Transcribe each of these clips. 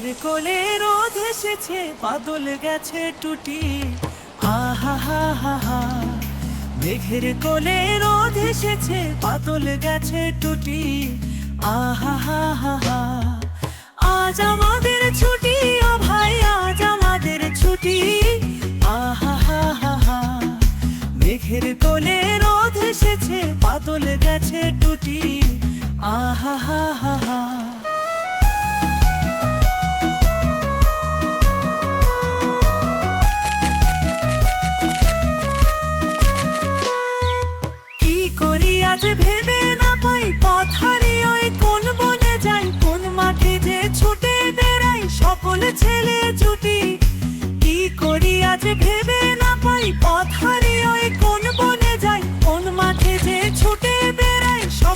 কোলে রোদ এসেছে, বাদল গেছে টুটি। আহা হা হা হা মেঘের কোলে রোদ এসেছে, বাদল গেছে টুটি। আহা হা হা হা আজ আমাদের ছুটি, ও ভাই, আজ আমাদের ছুটি। আহা হা হা হা। মেঘের কোলে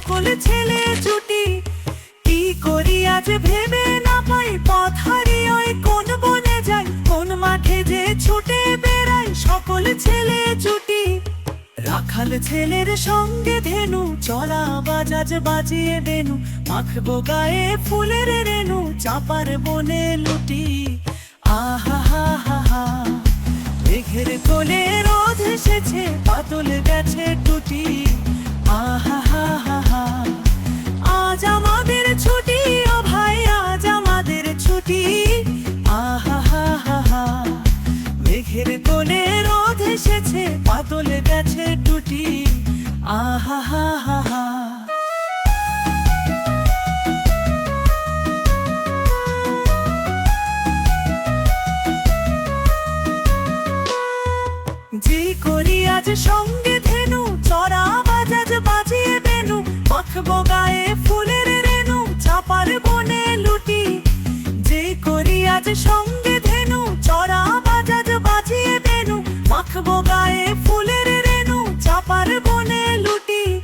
সকল ছেলে জুটি। কি করি আজ ভেবে না পাই, পথ হারিয়ে কোন বনে যাই, কোন মাঠে যে ছুটে বেড়াই, সকল ছেলে জুটি। রাখাল ছেলের সঙ্গে ধেনু, চলা বাজাজ বাজিয়ে বেনু মাখবো গায়ে ফুলের রেনু চাপার বনে লুটি। আহা, হা হা হা। মেঘের কোলে রোদ এসেছে, পাতল গেছে টুটি। মেঘের কোলে রোদ এসেছে পাতল গেছে টুটি। আহা, হা হা হা। জি করি আজ সঙ্গে ধেনু, চড়া বাজাজ বাজিয়ে বেনু, মাখবো গায়ে ফুলের রেনু চাপার বনে লুটি। যে করি আজ সঙ্গে মাখবো গায়ে ফুলের রেনু চাপার বনে লুটি।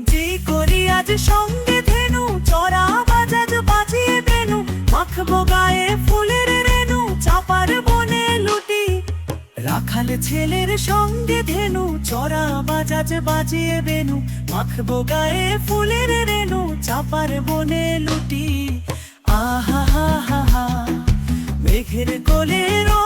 যে করি আজ সঙ্গে ধেনু, চড়া বাজাজ বাজিয়ে বেনু। মাখবো গায়ে ফুলের রেনু চাপার বনে লুটি। রাখাল ছেলের সঙ্গে ধেনু, চড়া বাজাজ বাজিয়ে বেনু। মাখবো গায়ে ফুলের রেনু চাপার বনে লুটি। আহা, হা হা হা। মেঘের কোলে রোদ